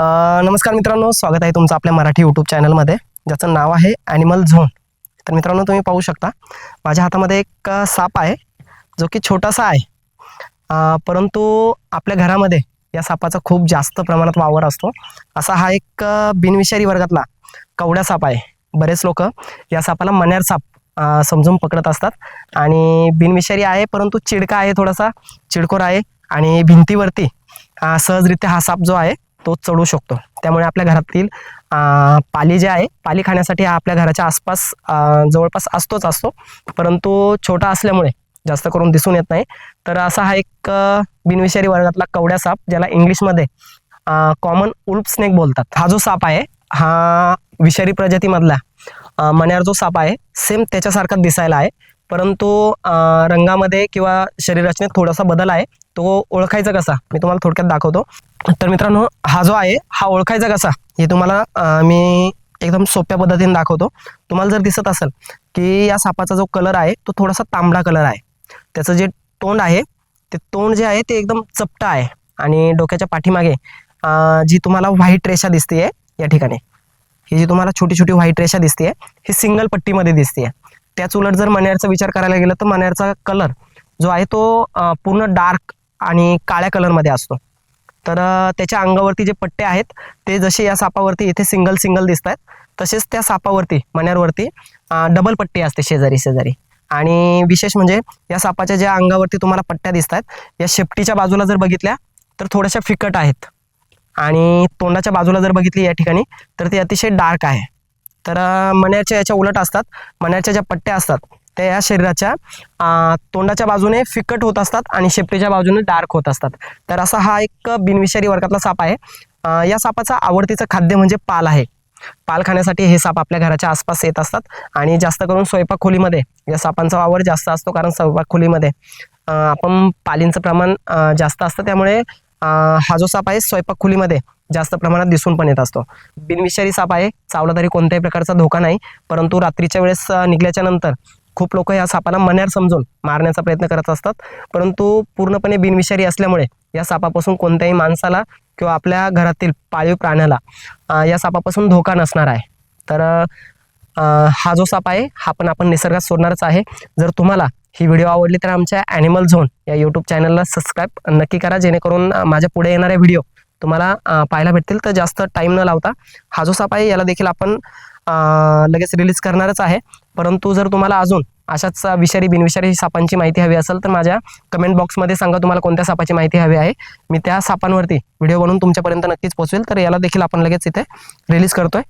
नमस्कार मित्रांनो स्वागत आहे तुमचं आपल्या मराठी यूट्यूब चॅनलमध्ये ज्याचं नाव आहे ॲनिमल झोन तर मित्रांनो तुम्ही पाहू शकता माझ्या हातामध्ये एक साप आहे जो की छोटासा आहे. परंतु आपल्या घरामध्ये या सापाचा खूप जास्त प्रमाणात वावर असतो. असा हा एक बिनविषारी वर्गातला कवड्या साप आहे. बरेच लोक या सापाला मण्यार साप समजून पकडत असतात. आणि बिनविषारी आहे परंतु चिडका आहे थोडासा चिडकोर आहे आणि भिंतीवरती सहजरित्या हा साप जो आहे तो चढू शकतो. त्यामुळे आपल्या घरातील पाली जे आहे पाली खाण्यासाठी हा आपल्या घराच्या आसपास जवळपास असतोच असतो. परंतु छोटा असल्यामुळे जास्त करून दिसून येत नाही. तर असा हा एक बिनविषारी वर्गातला कवड्या साप ज्याला इंग्लिशमध्ये कॉमन उल्फ स्नेक बोलतात. हा जो साप आहे हा विषारी प्रजातीमधला मण्यार जो साप आहे सेम त्याच्यासारखाच दिसायला आहे. परंतु रंगामध्ये किंवा शरीररचनेत थोडासा बदल आहे. तो ओळखायचा कसा? मी तुम्हाला थोडक्यात दाखवतो. तर मित्रांनो हा जो आहे हा ओळखायचा कसा? हे तुम्हाला मी एकदम सोप्या पद्धतीने दाखवतो. तुम्हाला जर दिसत असेल की या सापाचा जो कलर आहे तो थोडासा तांबडा कलर आहे. त्याचं जे तोंड आहे ते तोंड जे आहे ते एकदम चपटं आहे. आणि डोक्याच्या पाठीमागे जी तुम्हाला व्हाईट रेषा दिसते या ठिकाणी. ही जी तुम्हाला छोटी छोटी व्हाईट रेषा दिसते ही सिंगल पट्टीमध्ये दिसते त्याच उलट जर मण्यारचा विचार करायला गेलं तर मण्यारचा कलर जो आहे तो पूर्ण डार्क आणि काळ्या कलरमध्ये असतो. तर त्याच्या अंगावरती जे पट्टे आहेत ते जसे या सापावरती इथे सिंगल सिंगल दिसत आहेत तसेच त्या सापावरती मण्यारवरती डबल पट्टी असते शेजारी शेजारी. आणि विशेष म्हणजे या सापाच्या ज्या अंगावरती तुम्हाला पट्ट्या दिसत आहेत या शेपटीच्या बाजूला जर बघितल्या तर थोड्याशा फिकट आहेत. आणि तोंडाच्या बाजूला जर बघितली या ठिकाणी तर ती अतिशय डार्क आहे. तर मण्याच्या याच्या उलट असतात. मण्याच्या ज्या पट्ट्या असतात त्या या शरीराच्या तोंडाच्या बाजूने फिकट होत असतात आणि शेपटीच्या बाजूने डार्क होत असतात. तर असा हा एक बिनविषारी वर्गातला साप आहे. या सापाचा आवडतीचं खाद्य म्हणजे पाल आहे. पाल खाण्यासाठी हे साप आपल्या घराच्या आसपास येत असतात आणि जास्त करून स्वयंपाक खोलीमध्ये या सापांचा वावर जास्त असतो कारण स्वयंपाक खोलीमध्ये आपण पालींचं प्रमाण जास्त असतं. त्यामुळे हा जो साप आहे स्वयंपाक खोलीमध्ये जास्त प्रमाणात दिसून पण येत असतो. बिनविषारी साप आहे चावला तरी कोणत्याही प्रकारचा धोका नाही परंतु रात्रीच्या वेळेस अ, निघल्याच्या नंतर खूप लोक या सापाला मण्यार समजून मारण्याचा प्रयत्न करत असतात. परंतु पूर्णपणे बिनविषारी असल्यामुळे या सापापासून कोणत्याही माणसाला किंवा आपल्या घरातील पाळीव प्राण्याला या सापापासून धोका नसणार आहे. तर हा जो साप आहे हा पण आपण निसर्गात सोडणारच आहे. जर तुम्हाला ही व्हिडिओ आवडली तर आमच्या ॲनिमल झोन या यूट्यूब चॅनलला सबस्क्राईब नक्की करा जेणेकरून माझ्या पुढे येणाऱ्या व्हिडिओ तुम्हाला पाहायला भेटतील. तर जास्त टाईम न लावता हा जो साप आहे याला देखील आपण लगेच रिलीज करणारच आहे. परंतु जर तुम्हाला अजून अशाच विषारी बिनविषारी सापांची माहिती हवी असेल तर माझ्या कमेंट बॉक्समध्ये सांगा तुम्हाला कोणत्या सापाची माहिती हवी आहे. मी त्या सापांवरती व्हिडिओ बनवून तुमच्यापर्यंत नक्कीच पोहोचवेल. तर याला देखील आपण लगेच इथे रिलीज करतोय.